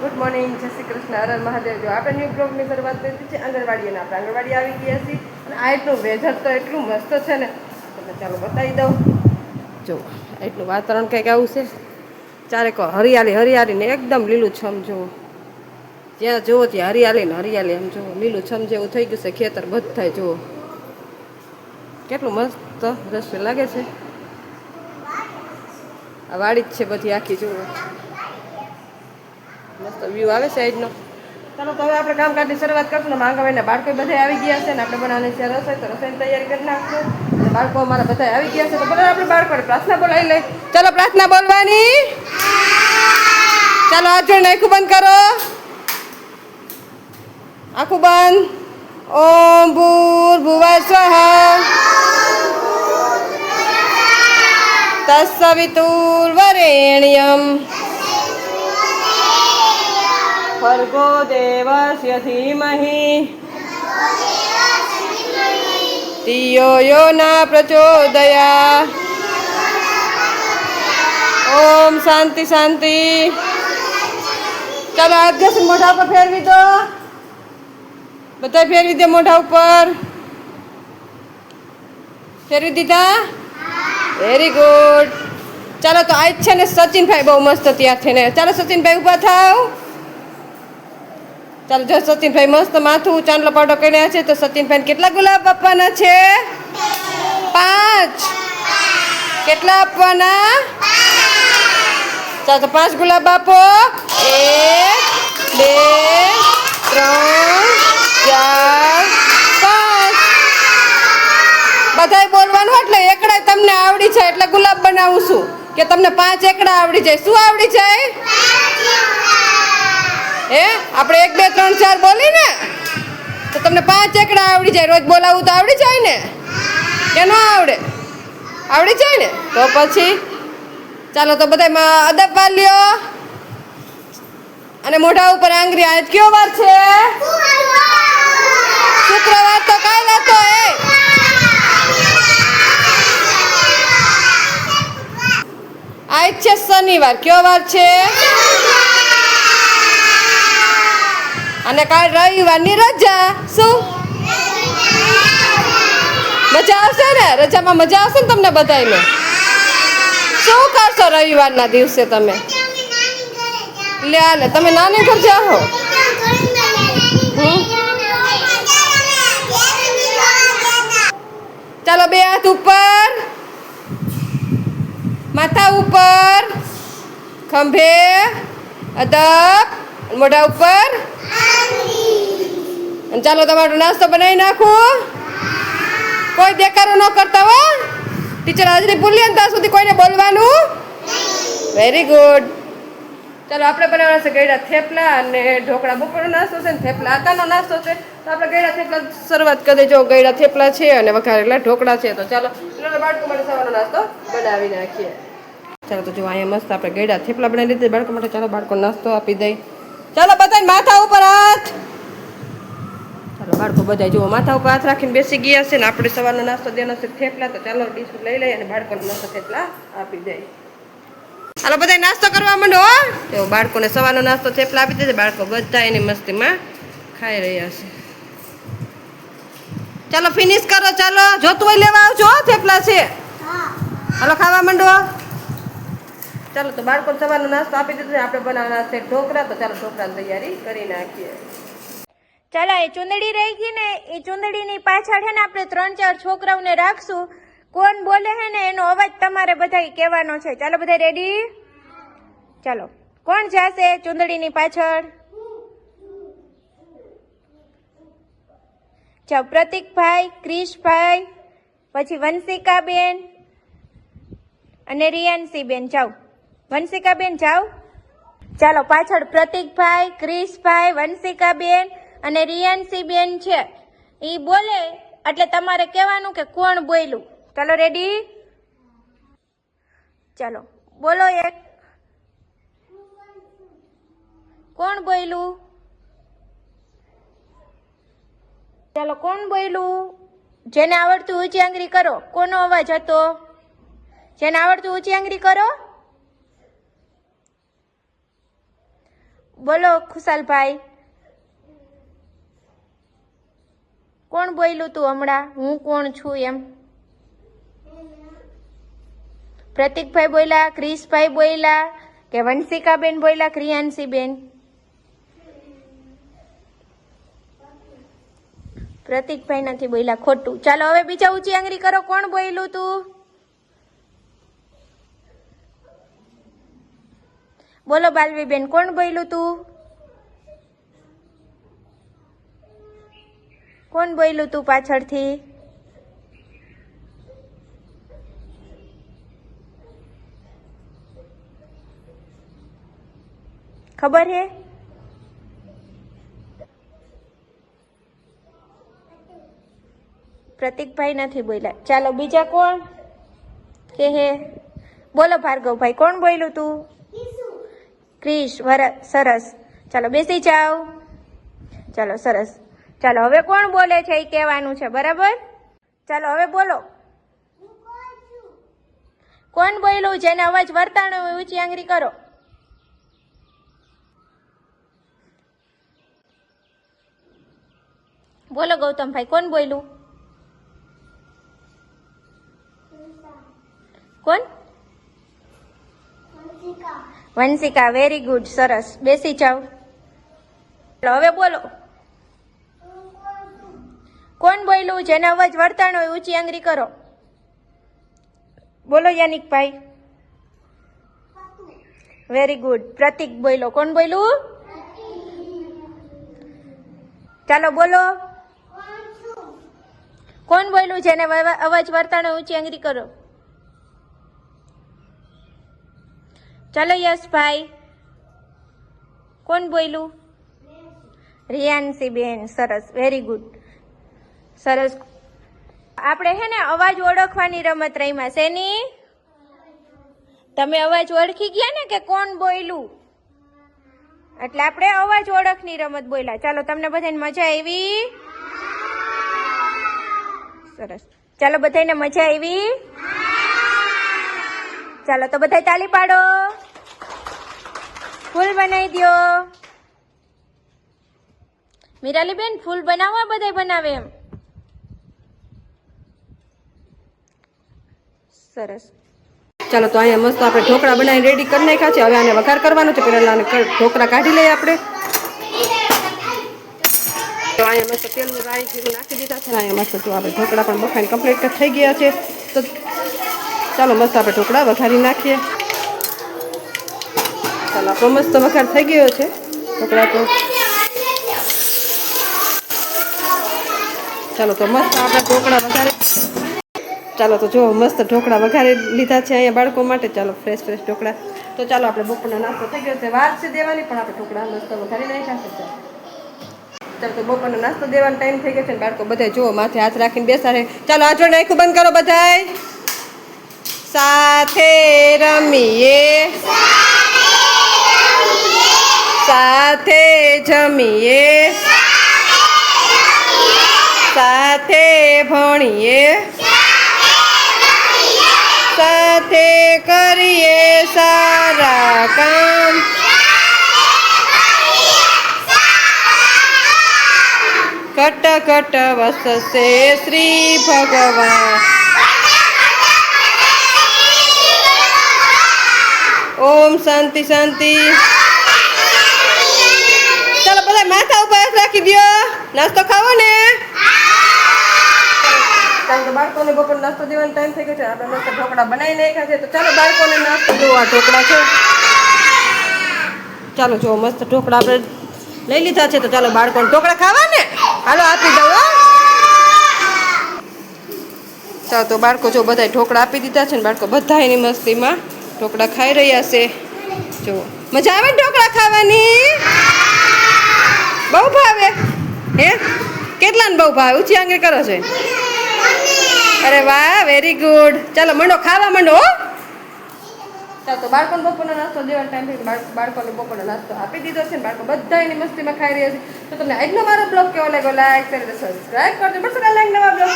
Good morning જય શ્રી કૃષ્ણ. અરણ મહાદેવ. જો આપણે ન્યૂ બ્લોગની શરૂઆત કરી છે આંગણવાડી આપણે. આંગણવાડી આવી ગયા છીએ. અને આ એટલું વેધર તો એટલું મસ્ત છે ને. તમને ચાલો બતાવી દઉં. જો, એટલું વાતાવરણ કંઈક આવું છે. ચારે કહો હરિયાળી હરિયાળી ને એકદમ લીલું છમ જુઓ જ્યાં જુઓ ત્યાં હરિયાળી ને હરિયાળી એમ જુઓ. લીલું છમ જેવું થઈ ગયું છે ખેતર બધાય, જુઓ. કેટલું મસ્ત દ્રશ્ય લાગે છે. આ વાડી જ છે બધી આખી, જુઓ. મસ્ત વ્યૂ આવે આજનો ચાલો તો હવે આપણે કામકાજની શરૂઆત કરશું ને માંગવાના બાળકો બધા આવી ગયા છે ને આપણે બનાવવાની છે રસોઈ તો રસોઈની તૈયારી કરી નાખશું. બાળકો અમારા બધા આવી ગયા છે તો બોલો આપણે બાળકોને પ્રાર્થના બોલાવી લઈ ચાલો પ્રાર્થના બોલવાની. ચાલો હાથ જોઈને આખું બંધ કરો. આખું બંધ. ઓમ ભૂર ભુવા સ્વાહા તત્સવિતુર્વરેણ્યમ ભર્ગો દેવસ્ય ધીમહિ ધિયો યો ના પ્રચોદયા ઓમ શાંતિ શાંતિ ચાલો હાથ મોઢા ઉપર ફેરવી દો બધા ફેરવી દે મોઢા ઉપર ફેરવી દીધા વેરી ગુડ ચાલો તો આજ છે ને સચિનભાઈ બહુ મસ્ત ત્યાંથી ને ચાલો સચિનભાઈ ઊભા થાવ ચાલો જો સચિનભાઈ મસ્ત માથું ચાંદલો પાવડો કર્યા છે, તો સચિનભાઈ કેટલા ગુલાબ આપવાના છે? પાંચ. કેટલા આપવાના? ચાલ તો પાંચ ગુલાબ આપો. એક, બે, ત્રણ, ચાર, પાંચ. બધાય બોલવાનું એટલે એકડા તમને આવડી છે એટલે ગુલાબ બનાવું છું. કે તમને પાંચ એકડા આવડી જાય. શું આવડી જાય? હે? આપણે એક, બે, ત્રણ, ચાર બોલી ને તો તમને પાંચ એકડા આવડી જાય. રોજ બોલાવું તો આવડી જાય ને? કે ન આવડે? આવડી જાય ને? તો પછી ચાલો, તો બધા અદબ વાલ્યો અને મોઢા ઉપર આંગળી. આજ કયો વાર છે? શુક્રવાર તો કાલ હતો, એ. આજ છે શનિવાર. કયો વાર છે? અને કાલ રવિવારની રજા. શું? મજા આવશે ને? રજામાં મજા આવશે ને તમને બધાને શું કરશો રવિવારના દિવસે તમે? લે લે તમે નાની ઘર જાઓ. ચાલો બે હાથ ઉપર. માથા ઉપર. ખંભે. અદબ મોઢા ઉપર. ચાલો તમારો નાસ્તો બનાવી નાખો. કોઈ દેખારો ન કરતા હો. ટીચર હાજરી ભૂલી ને ત્યાં સુધી કોઈને બોલવાનું? વેરી ગુડ ચાલો આપણે બનાવવાના છે ગયડા થેપલા અને ઢોકળા. બપોરનો નાસ્તો છે ને થેપલા. આતાનો નાસ્તો છે. તો આપણે ગયડા થેપલા શરૂઆત કરી દેજો. ગયડા થેપલા છે અને વઘારેલા ઢોકળા છે. તો ચાલો બાળકો માટે સવારનો નાસ્તો બનાવી નાખીએ. ચાલો, તો જો અહીંયા મસ્ત આપણે ગયડા થેપલા બનાવી દીધી. બાળકો માટે ચાલો બાળકો નાસ્તો આપી દઈ. ચાલો બધાને માથા ઉપર હાથ. બાળકો બધા જુઓ, માથા ઉપર હાથ રાખીને બેસી ગયા છે ને આપણે સવારનો નાસ્તો દેવાનો છે થેપલા, તો ચાલો ડીશ લઈ લઈએ અને બાળકોને નાસ્તો થેપલા આપી દઈએ. હાલો બધા નાસ્તો કરવા માંડો જો બાળકોને સવારનો નાસ્તો થેપલા આપી દેજે, બાળકો બધા એની મસ્તીમાં ખાઈ રહ્યા છે. ચાલો ફિનિશ કરો, ચાલો. જોતું હોય લેવા આવજો થેપલા છે. હાલો, ખાવા માંડો. ચાલો, તો બાળકો સવારનો નાસ્તો આપી દીધો આપણે બનાવવાના છે ઢોકળા, તો ચાલો ઢોકળાની તૈયારી કરી નાખીએ. ચાલો, એ ચુંદડી રહી ગઈ ને, એ ચુંદડીની પાછળ હે ને આપણે ત્રણ ચાર છોકરાઓને રાખશું. કોણ બોલે હે ને, એનો અવાજ તમારે બધા કહેવાનો છે. ચાલો, બધા રેડી ચાલો, કોણ જાશે ચુંદડીની પાછળ? ચાલો પ્રતિકભાઈ, ક્રિશભાઈ, પછી વંશિકાબેન અને રિયાન્સીબેન. જાઓ, વંશિકાબેન જાઓ. ચાલો, પાછળ પ્રતિકભાઈ, ક્રિશભાઈ, વંશિકાબેન અને રિયાન્સીબેન છે. એ બોલે, એટલે તમારે કહેવાનું કે કોણ બોલ્યું? ચાલો રેડી ચાલો, બોલો એક. કોણ બોલ્યું? ચાલો, કોણ બોલ્યું? જેને આવડતું ઊંચી આંગળી કરો, કોનો અવાજ હતો? જેને આવડતું ઊંચી આંગળી કરો? બોલો, ખુશાલભાઈ. કોણ બોલ્યું તું હમણાં? હું કોણ છું એમ? પ્રતિકભાઈ બોલ્યા, ક્રિશભાઈ બોલ્યા કે વંશિકાબેન બોલ્યા, ક્રિયાંશીબેન? પ્રતિકભાઈ નથી બોલ્યા, ખોટું. ચાલો હવે બીજા ઊંચી આંગળી કરો. કોણ બોલ્યું તું? બોલો બાલવીબેન, કોણ બોલ્યું તું? કોણ બોલ્યું તું પાછળથી? ખબર હે? પ્રતિકભાઈ નથી બોલ્યા. ચાલો, બીજા કોણ? કે હે? બોલો ભાર્ગવભાઈ, કોણ બોલ્યું તું? ક્રિશ સરસ. ચાલો, બેસી જાઓ. ચાલો, સરસ. ચાલો, હવે કોણ બોલે છે એ કહેવાનું છે, બરાબર? ચાલો, હવે બોલો. કોણ બોલ્યું જેને અવાજ વર્તાણો ઊંચી આંગળી કરો. બોલો ગૌતમભાઈ કોણ બોલ્યું? કોણ? વંશિકા. વેરી ગુડ સરસ. બેસી જાઓ. હવે બોલો. કોણ બોલ્યું? જેને અવાજ વર્તાણ હોય ઊંચી આંગળી કરો. બોલો યાનિકભાઈ. વેરી ગુડ પ્રતિક બોલો કોણ બોલ્યું? ચાલો બોલો. કોણ બોલ્યું? જેને અવાજ વર્તાણો હોય ઊંચી આંગળી કરો. ચાલો યશભાઈ. કોણ બોલ્યું? રિયાન્સી બેન સરસ. વેરી ગુડ સરસ. આપણે હે ને અવાજ ઓળખવાની રમત રહીમાં શેની? તમે અવાજ ઓળખી ગયા ને કે કોણ બોલ્યું એટલે આપણે અવાજ ઓળખની રમત બોલ્યા ચાલો, તમને બધાને મજા આવી? સરસ. ચાલો, બધાને મજા આવી? ચાલો, તો બધા ચાલી પાડો. ફૂલ બનાવી દો મીરાલી બેન ફૂલ બનાવવા બધા બનાવે એમ. સરસ. ચાલો તો અહીંયા મસ્ત આપણે ઢોકળા બનાવીને રેડી કરી નાખ્યા છે. હવે આને વઘાર કરવાનો છે. પહેલા ઢોકળા કાઢી લઈએ આપણે. તો અહીંયા મસ્ત તેલનું રાઈ જીરું નાખી દીધા છે. અહીંયા મસ્ત ઢોકળા પણ બફાઈને કમ્પ્લીટ થઈ ગયા છે. ચાલો મસ્ત આપણે ઢોકળા વઘારી નાખીએ. ચાલો, આપણો મસ્ત વઘાર થઈ ગયો છે. ઢોકળા તો ચાલો તો મસ્ત આપણે ઢોકળા વઘારી ચાલો તો જો મસ્ત ઢોકળા વઘારી લીધા છે અહીંયા બાળકો માટે. ચાલો ફ્રેશ ફ્રેશ ઢોકળા. તો ચાલો આપણે બપોરનો નાસ્તો થઈ ગયો છે. વાર છે દેવાની, પણ આપણે ઢોકળા મસ્ત વઘારી નાખ્યા છે. ચાલો. તો બપોરનો નાસ્તો દેવાનો ટાઈમ થઈ ગયો છે બાળકો બધા જુઓ, માથે હાથ રાખીને બેસા રહે. ચાલો આ નાખું બંધ કરો બધાય. સાથે રમીએ. સાથે જમીએ. સાથે ભણીએ. સાથે કરીએ સારા કામ. કટ કટ વસશે શ્રી ભગવાન. ઓમ શાંતિ શાંતિ. ચાલો બધા માથા ઉપર રાખી દ્યો. નાસ્તો ખાવો ને? કારણ કે બાળકોને બપોર નાસ્તો દેવાનો ટાઈમ થઈ ગયો છે. આપણે મસ્ત ઢોકળા બનાવી નાખ્યા છે. તો ચાલો બાળકોને નાસ્તો દો. આ ઢોકળા છે. ચાલો જો મસ્ત ઢોકળા આપણે લઈ લીધા છે. તો ચાલો બાળકોને ઢોકળા ખાવા ને હાલો, આપી દઉં ચાલો, તો બાળકો જો બધા ઢોકળા આપી દીધા છે ને બાળકો બધા એની મસ્તીમાં ઢોકળા ખાઈ રહ્યા છે. જો, મજા આવે ઢોકળા ખાવાની? બહુ ભાવે. હે? કેટલાને બહુ ભાવે? ઊંચી આંગળી કરો છે? અરે વાહ વેરી ગુડ ચાલો, મંડો, ખાવા મંડો ચાલો, તો બાળકોને બપોરનો નાસ્તો દેવાનો ટાઈમ થઈ. બાળકોને બપોરનો નાસ્તો આપી દીધો છે બાળકો બધા એની મસ્તીમાં ખાઈ રહ્યા છે. તો તમને આજનો મારો બ્લોગ કેવો લાગ્યો લાઈક કરી સબસ્ક્રાઈબ કરજો બસ લાઈક નવા બ્લોગ